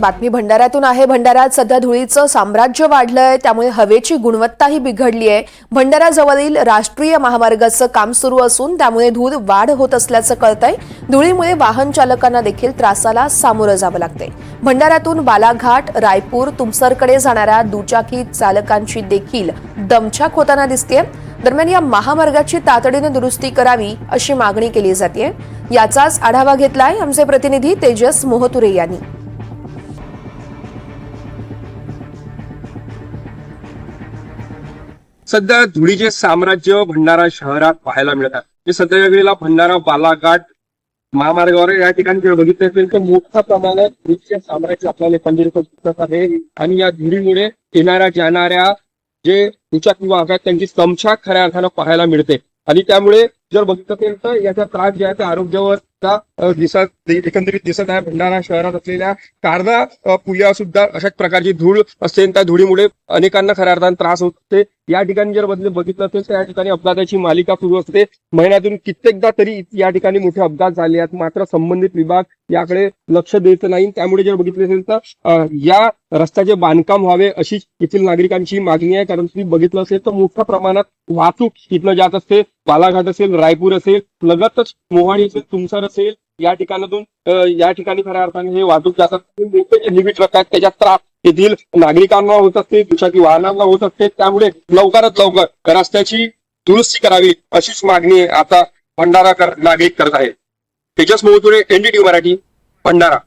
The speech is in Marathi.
बातमी भंडाऱ्यातून आहे. भंडाऱ्यात सध्या धुळीचं साम्राज्य वाढलंय त्यामुळे हवेची गुणवत्ताही बिघडली आहे भंडाऱ्याजवळील राष्ट्रीय महामार्गाचं काम सुरू असून त्यामुळे धूळ वाढ होत असल्याचं कळतंय. धुळीमुळे वाहन चालकांना देखील त्रासाला सामोरं जावं लागतंय. भंडाऱ्यातून बालाघाट रायपूर तुमसरकडे जाणाऱ्या दुचाकी चालकांची देखील दमछाक होताना दिसतेय. दरम्यान या महामार्गाची तातडीने दुरुस्ती करावी अशी मागणी केली जाते याचाच आढावा घेतलाय आमचे प्रतिनिधी तेजस मोहतुरे यांनी. सध्या धुळीचे साम्राज्य भंडारा शहरात पाहायला मिळतात. जे सध्याच्या वेळेला भंडारा बालाघाट महामार्गावर या ठिकाणी जर बघितलं असेल तर मोठ्या प्रमाणात धुळीचे साम्राज्य आपल्याला पंढरीत दिसत आहे. आणि या धुळीमुळे येणाऱ्या जाणाऱ्या जे दुचाकी वाहक आहेत त्यांची संख्या खऱ्या अर्थानं पाहायला मिळते. आणि त्यामुळे जर बघितलं असेल तर याचा त्रास जे आहे ते आरोग्यावर आता दिसत एकंदरीत दिसत आहे भंडारा शहरात असलेल्या कारदा अ, सुद्धा अशाच प्रकारची धूळ असते त्या धुळीमुळे अनेकांना खऱ्या अर्थानं त्रास होते या ठिकाणी जर बदल बघितलं असेल तर या ठिकाणी अपघाताची मालिका सुरू असते. महिन्यातून कित्येकदा तरी या ठिकाणी मोठे अपघात झाले आहेत. मात्र संबंधित विभाग याकडे लक्ष देत नाही. त्यामुळे जर बघितलं असेल तर या रस्त्याचे बांधकाम व्हावे अशी येथील नागरिकांची मागणी आहे. कारण तुम्ही बघितलं असेल तर मोठ्या प्रमाणात वाहतूक इथनं जात असते. बालाघाट असेल रायपूर असेल लगतच मोहाडी असेल असेल या ठिकाणातून या ठिकाणी खऱ्या अर्थाने हे वाहतूक जातात. मोठे जे लिमिट ट्रक आहेत त्याच्यात त्रास येथील नागरिकांना होत असते दुचाकी वाहनांना होत असते. त्यामुळे लवकरात लवकर रस्त्याची दुरुस्ती करावी अशीच मागणी आता भंडारा कर नागरिक करत आहे तेजस मोहतुरे एनडीटी मराठी भंडारा.